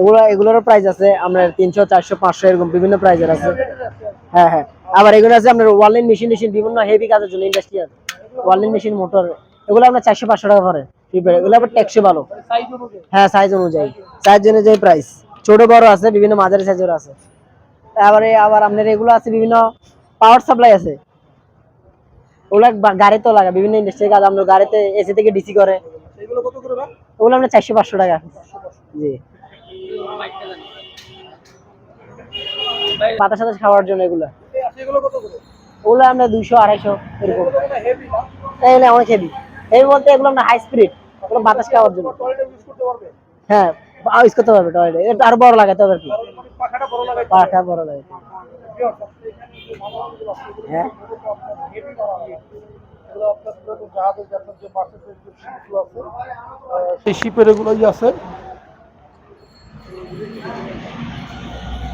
এগুলো এগুলোরও প্রাইস আছে আপনার তিনশো চারশো পাঁচশো এরকম বিভিন্ন প্রাইজের আছে। হ্যাঁ হ্যাঁ। আবার এগুলো আছে আপনার ওয়ার্লিং মেশিন মেশিন বিভিন্ন হেভি কাজের জন্য ইন্ডাস্ট্রিয়াল ওয়ার্লিং মেশিন মোটর এগুলো আপনার চারশো পাঁচশো টাকা প্রিপেয়ার এগুলো আবার ট্যাক্সে ভালো। হ্যাঁ সাইজ অনুযায়ী। সাইজ অনুযায়ী প্রাইস ছোট বড় আছে বিভিন্ন মাঝারি সাইজের আছে। তারপরে আবার আপনার এগুলো আছে বিভিন্ন পাওয়ার সাপ্লাই আছে। ওগুলো গাড়িতেও লাগে বিভিন্ন ইন্ডাস্ট্রির কাজ। আমরা গাড়িতে এসি থেকে ডিসি করে। ওগুলো আপনার চারশো পাঁচশো টাকা। জি। বাতাস সাতাশ খাওয়ার জন্য এগুলো। ওগুলো আমরা দুইশো, আড়াইশো এরকম। হেভি না অনেক হেভি এই বলতে এগুলো আমরা হাই স্পিড ওগুলো বাতাস খাওয়ার জন্য। হ্যাঁ ইউজ করতে পারবে টয়লেট এটা আরও বড় লাগাতে হবে কি। পাখাটা বড় লাগে হ্যাঁ? শিপের এগুলোই আছে।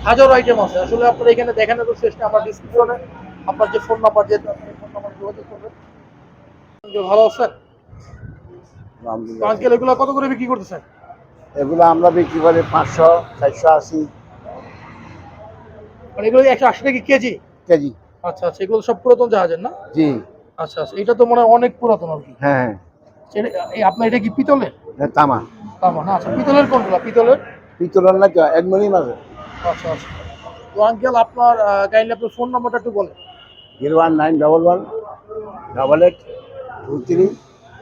হাজারো আইটেম আছে। আসলে আপনারা এখানে দেখানো তো শেষ না আমার ডিসক্রিপশনে আপনার যে ফোন নাম্বার যে ফোন নাম্বার যোগাযোগ করবেন। ভালো আছেন? আজকাল এগুলো কত করে বিক্রি করতেছেন? এগুলো আমরা বিক্রি করি পাঁচশো চারশো আশি। মানে এগুলো একশো আশি টাকা কেজি? কেজি। আচ্ছা আচ্ছা এগুলো সব পুরাতন জাহাজের না? জি। আচ্ছা আচ্ছা এটা তো মনে হয় অনেক পুরাতন আর কি। হ্যাঁ হ্যাঁ। আপনার এটা কি পিতলের? তামা। তামা না আচ্ছা পিতলের কোনগুলো? পিতলের? পিতলের না একমনি মাঝে। আচ্ছা আচ্ছা। তো আঙ্কেল আপনার কাইন্ডলি আপনার ফোন নাম্বারটা একটু বলেন। Zero one nine double one double eight two three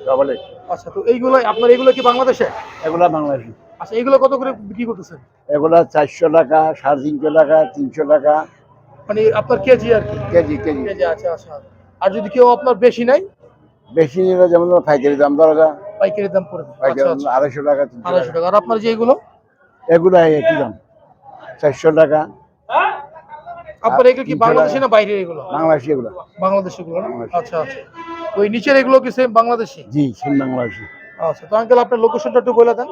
double eight. আচ্ছা তো এইগুলো আপনার এগুলো কি বাংলাদেশে? এগুলো বাংলাদেশি। আচ্ছা এগুলো কত করে বিক্রি করতেছেন? এগুলো চারশো টাকা সাড়ে তিনশো টাকা তিনশো টাকা। মানে আপনার কেজি আর কি? KG KG. কেজি আচ্ছা আচ্ছা। আর যদি কেউ আপনার বেশি নাই বেশি নিলে যেমন পাইকারি দাম দরকার পাইকারি দাম পড়বে। পাইকারি আচ্ছা দাম আচ্ছা। আড়াইশো টাকা আড়াইশো টাকা। আর আপনার যে এগুলো? এগুলো একই দাম। চারশো টাকা। আপনার এগুলো কি বাংলাদেশি না বাইরের এগুলো? বাংলাদেশি এগুলো। বাংলাদেশি এগুলো না? আচ্ছা আচ্ছা। ওই নিচের এগুলো কি সেম বাংলাদেশি? জি সেম বাংলাদেশি। আচ্ছা তো আঙ্কেল আপনার লোকেশনটা একটু বলে দেন।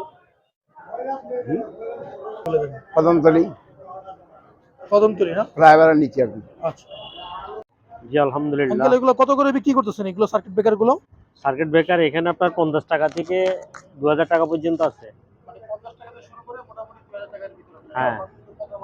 বলে দেন। কদমতলি। কদমতলি না? ফ্লাইওভারের নিচে আর কি। আচ্ছা। জি আলহামদুলিল্লাহ। আঙ্কেল এগুলো কত করে বিক্রি করতেছেন? এগুলো সার্কিট ব্রেকারগুলো? সার্কিট ব্রেকার এখানে আপনার পঞ্চাশ টাকা থেকে দু হাজার টাকা পর্যন্ত আছে। হ্যাঁ।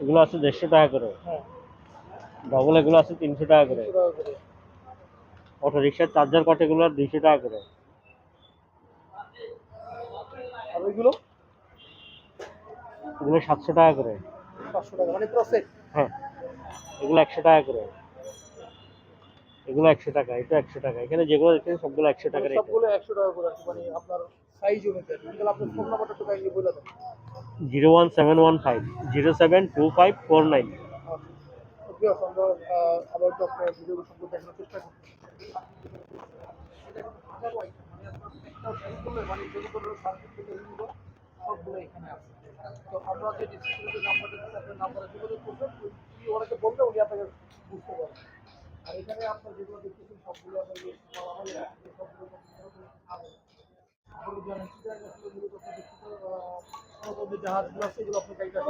এগুলো আছে দেড়শো টাকা করে। ডবল এগুলো আছে তিনশো টাকা করে। অটো রিক্সার চার্জার কট এগুলো দুইশো টাকা করে। এগুলো সাতশো টাকা করে। মানে হ্যাঁ। এগুলো একশো টাকা করে। এগুলো একশো টাকা এটা একশো টাকা। এখানে যেগুলো দেখছেন সবগুলো একশো টাকা সবগুলো একশো টাকা করে মানে আপনার সাইজ অনুযায়ী। আপনার ফোন নাম্বারটা একটু বলে দেন। Zero one seven one five zero seven two five four nine. সবগুলো এখানে আছে তো আমরা যে ডিসক্রিপশনে নাম্বারটা দিচ্ছি আপনার নাম্বারে যোগাযোগ করবেন উনি ওনাকে বললে উনি আপনাকে বুঝতে পারবেন আর এখানে আপনার যেগুলো দেখতেছেন সবগুলো আপনার সবগুলো জাহাজগুলো আছে এগুলো গাড়িটা